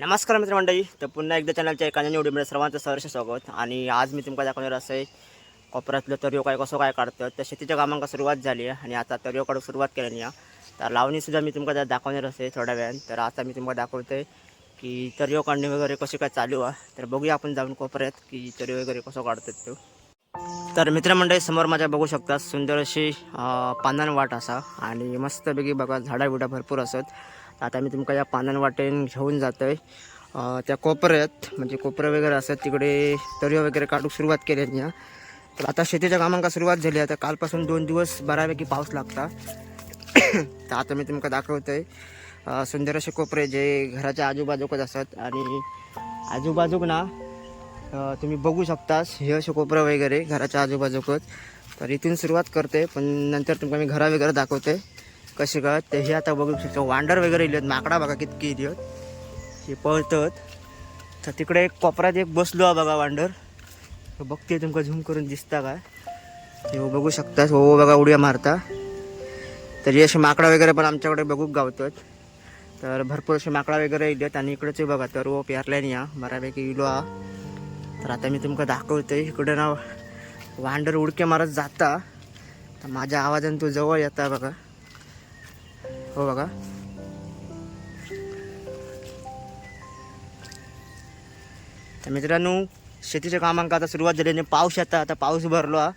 नमस्कार मित्रमंडळी तर पुन्हा एकदा चॅनलच्या एका निवडीमध्ये सर्वांचं सहर्ष स्वागत. आणि आज मी तुमका दाखवणार असं आहे कोपऱ्यातलं तरिओ काय कसं काय काढतं तर शेतीच्या कामांका सुरुवात झाली आहे आणि आता तरिओ काढूक सुरुवात केली आहे तर लावणीसुद्धा मी तुमका दाखवणार असे थोड्या वेळान. तर आता मी तुम्हाला दाखवतोय की तरिओ काढणी वगैरे कशी काय चालू आहे. तर बघूया आपण जाऊन कोपऱ्यात की तरिओ वगैरे कसं काढतात तो. तर मित्रमंडळी समोर माझ्या बघू शकता सुंदर अशी पानान वाट असा. आणि मस्तपैकी बघा झाडा बिडा भरपूर असत. आता मी तुमका या पानान वाटेन घेऊन जातोय. आहे त्या कोपऱ्यात म्हणजे कोपरं वगैरे असतात तिकडे तरिओ वगैरे काढूक सुरुवात केली या. तर आता शेतीच्या कामांका सुरुवात झाली आहे. कालपासून दोन दिवस बऱ्यापैकी पाऊस लागता. तर आता मी तुमका दाखवतोय. आहे सुंदर असे कोपरे जे घराच्या आजूबाजूकच असतात. आणि आजूबाजूक ना तुम्ही बघू शकतास हे असे कोपरं वगैरे घराच्या आजूबाजूकच. तर इथून सुरुवात करते पण नंतर तुमका मी घरा वगैरे दाखवते. कसे का ते हे आता बघू शकतो. वांडर वगैरे इलेत. माकडा बघा कितकी इलेत. हे पळतात. तर तिकडे एक कोपऱ्यात एक बसलो आहे बघा वांडर. बघते तुमका झूम करून दिसता काय? हे हो बघू शकतास हो बघा उड्या मारता. तर हे असे माकडा वगैरे पण आमच्याकडे बघूक गावतात. तर भरपूर असे माकडा वगैरे इलेत आणि इकडेच बघा तर ओ पेरल्याने या बऱ्यापैकी इलो हा. तर आता मी तुमका दाखवतोय. इकडे ना वांडर उडके मारत जाता. तर माझ्या आवाजाने तो जवळ येता बघा. हो बघा. तर मित्रांनो शेतीच्या कामांक आता सुरुवात झाली आणि पाऊस येता आता पाऊस भरलो हा.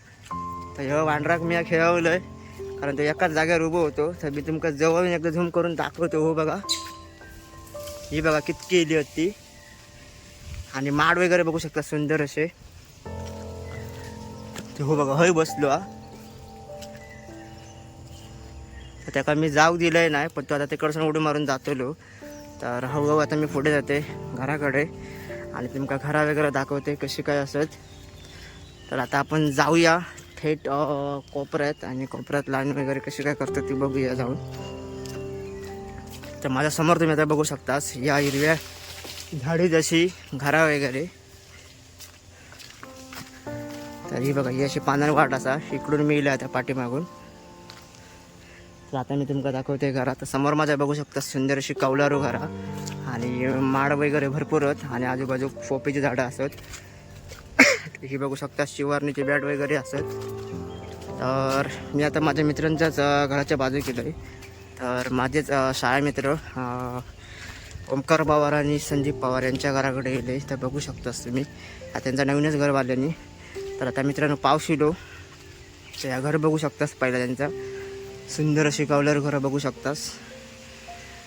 तर ह्या वांडराक मी खेळवलं आहे कारण तो एकाच जागेवर उभं होतो. तर मी तुमका जवळ एकदा झूम करून दाखवतो हो बघा. ही बघा कितकी इली होती. आणि माड वगैरे बघू शकता सुंदर असे. ते हो बघा हय बसलो हा. त्याका मी जाऊ दिलंय नाही पण तो आता तिकडसून उडी मारून जातलो तर हळूहळू आता मी पुढे जाते घराकडे आणि तुमका घरा वगैरे दाखवते कशी काय असत. तर आता आपण जाऊया थेट कोपऱ्यात आणि कोपऱ्यात लाईन वगैरे कशी काय करतात ती बघूया जाऊन. तर माझ्यासमोर तुम्ही आता बघू शकतास या हिरव्या झाडी जशी घरा वगैरे. तर ही बघा ही अशी पानार वाट असा इकडून मी इल्या त्या पाठीमागून. तर आता मी तुमका दाखवते घरात. तर समोर माझ्या बघू शकता सुंदर अशी कौलारू घरा आणि माड वगैरे भरपूर आहेत आणि आजूबाजू पोपीची झाडं असत. ही बघू शकता शिवारणीचे बॅट वगैरे असत. तर मी आता माझ्या मित्रांच्याच घराच्या बाजू केलं आहे तर माझेच शाळा मित्र ओमकार पवार आणि संदीप पवार यांच्या घराकडे गेले. तर बघू शकतास तुम्ही. आता त्यांचा नवीनच घर बांधल्याने तर आता मित्रांनो पाऊस शिलो तर या घर बघू शकतास पहिला त्यांचा. सुंदर अशी कौलर घरं बघू शकतास.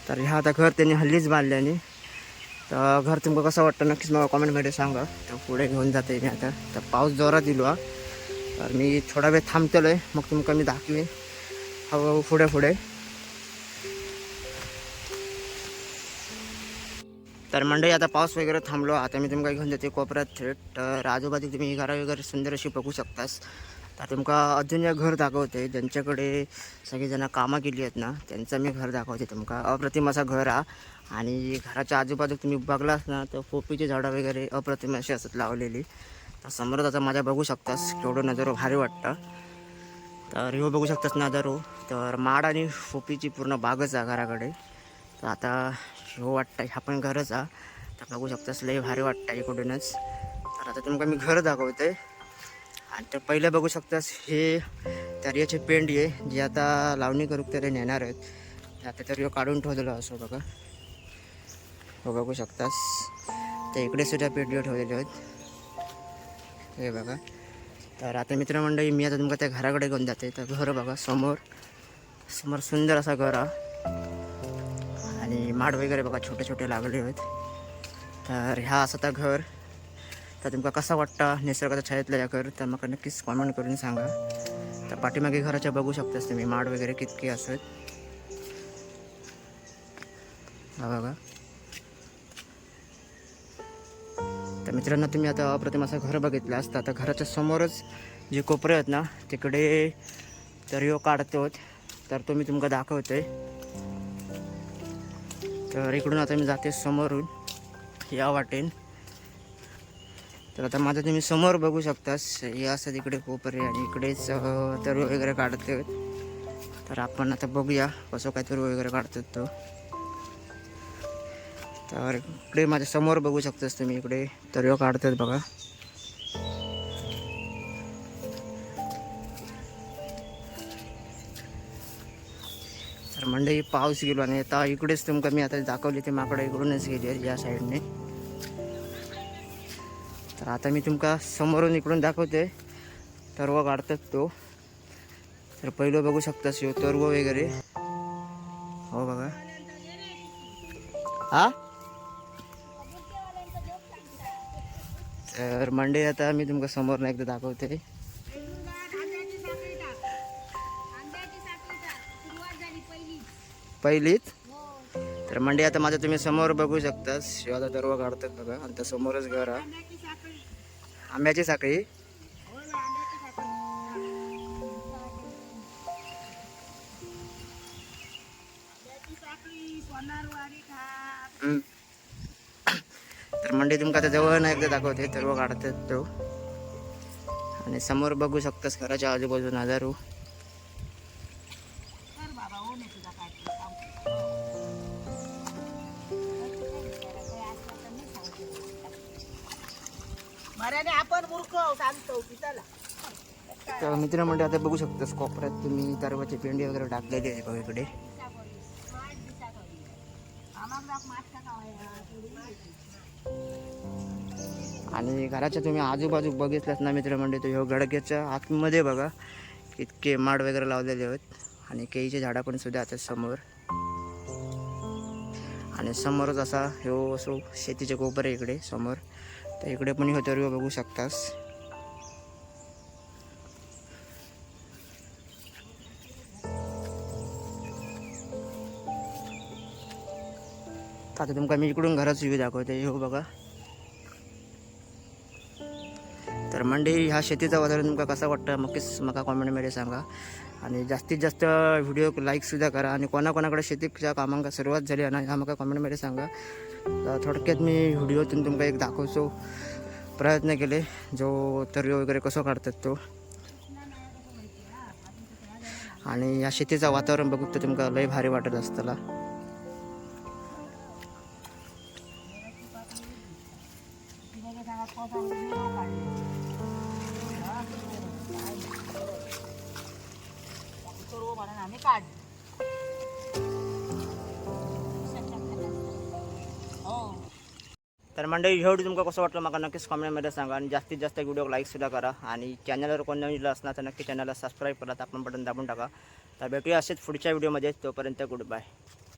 तर ह्या आता घर त्यांनी हल्लीच बांधल्याने तर घर तुमका कसं वाटतं नक्कीच मला कॉमेंटमध्ये सांगा. तर पुढे घेऊन जाते मी आता. तर पाऊस जोरात दिलो हा तर मी थोडा वेळ थांबतलो आहे मग तुमका मी दाखवे हळूहळू पुढे पुढे. तर मंडळी आता पाऊस वगैरे थांबलो आता मी तुमका घेऊन जाते कोपऱ्यात. थेट तर आजूबाजू तुम्ही घरा वगैरे सुंदर अशी बघू शकतास. तर तुमका अजून एक घर दाखवते ज्यांच्याकडे सगळीजणं कामं केली आहेत ना त्यांचं मी घर दाखवते तुमका अप्रतिम असा घर हा. आणि घराच्या आजूबाजू तुम्ही बघलास ना तर पोपीची झाडं वगैरे अप्रतिम अशी असत लावलेली. तर समोर आता माझ्या बघू शकतास केवढं नजर भारी वाटतं. तर हो बघू शकतास नजारो. तर माड आणि फोपीची पूर्ण बागच आहे घराकडे. तर आता हो वाटतं ह्या पण घरच हा तर बघू शकतास लय भारी वाटतं इकडूनच. तर आता तुमका मी घर दाखवते. तर पहिलं बघू शकतास हे तरियाचे पेंडी आहे जे आता लावणी करू तरी नेणार आहेत. आता तर काढून ठेवलेलं असो बघा. हो बघू शकतास तर इकडे सुद्धा पेंडिओ ठेवलेले आहेत. हे बघा. तर आता मित्रमंडळी मी आता तुमका त्या घराकडे घेऊन जाते. तर घर बघा समोर. समोर सुंदर असा घर आणि माड वगैरे बघा छोटे छोटे लागले आहेत. तर ह्या असं तर घर. तर तुमका कसा वाटता निसर्गाच्या छायेतलं या घर? तर मग नक्कीच कॉमेंट करून सांगा. तर पाठीमागे घराच्या बघू शकतास तुम्ही माड वगैरे कितके असत? हा बघा. तर मित्रांनो तुम्ही आता अप्रतिम असं घर बघितलं असतं आता घराच्या समोरच जे कोपरे आहेत ना तिकडे तरिओ काढतो तर तो मी तुमका दाखवतोय. तर इकडून आता मी जाते समोरून. या वाटेन. तर आता माझं तुम्ही समोर बघू शकतास. हे असं इकडे कोपरे आणि इकडेच अं, तरू वगैरे काढते तर आपण आता बघूया कसं काय तरू वगैरे काढतात तो. तर इकडे माझ्यासमोर बघू शकतास तुम्ही इकडे तरियो काढतात बघा. तर मंडई पाऊस गेलो आणि आता इकडेच तुमका मी आता दाखवली ते माकडं इकडूनच गेली आहे या साईडने. तर आता मी तुमका समोरून इकडून दाखवते. तरव काढतात तो. तर पहिलं बघू शकता शिव तरव वगैरे. हो बघा. हा? तर मंडे आता मी तुमका समोर एकदा दाखवते. पहिलीच? तर मंडे आता माझं तुम्ही समोर बघू शकता शिवाला दरवा काढतात बघा. आणि त्या समोरच घर आहे आंब्याची साखळी. तर म्हणजे तुमका आता जवळ नाही एकदा दाखवते तरवा काढतात तो. आणि समोर बघू शकतास घराच्या आजूबाजू नजारू मराने आपण मूर्ख तर मित्र म्हणजे आता बघू शकतास कोपऱ्यात तुम्ही तरवाची पेंडी वगैरे टाकलेली आहे बघा इकडे. आणि घराच्या तुम्ही आजूबाजू बघितल्यात ना मित्र म्हणजे तो ह्यो गडग्याच्या आतमध्ये बघा इतके माड वगैरे लावलेले आहेत. आणि केळीचे झाडं पण सुद्धा आता समोर. आणि समोरच असा ह्यो असो शेतीचे कोपर आहे इकडे समोर. तर इकडे पण ह्यो तरी बघू शकतास. आता तुमका मी इकडून घराच व्ह्यू दाखवते हो बघा. तर मंडई ह्या शेतीचा वातावरण तुमका कसा वाटतं? मग म्हाका कॉमेंटमध्ये सांगा. आणि जास्तीत जास्त व्हिडिओ लाईकसुद्धा करा. आणि कोणाकोणाकडे शेतीच्या कामांका सुरुवात झाली आणि ना ह्या म्हाका कॉमेंटमध्ये सांगा. थोडक्यात मी व्हिडिओतून तुमका एक दाखवचो प्रयत्न केले जो तर्यो वगैरे कसं काढतात तो. आणि या शेतीचं वातावरण बघू तर तुमका लय भारी वाटत म्हणून आम्ही काढलं. हो. तर मंडळी हे व्हिडिओ तुमका कसं वाटलं मला नक्कीच कॉमेंटमध्ये सांगा आणि जास्तीत जास्त व्हिडिओ लाईकसुद्धा करा. आणि चॅनलवर कोण नवीन असणार तर नक्की चॅनलला सबस्क्राईब करा आपण बटन दाबून टाका. तर भेटूया असेच पुढच्या व्हिडिओमध्ये तोपर्यंत गुड बाय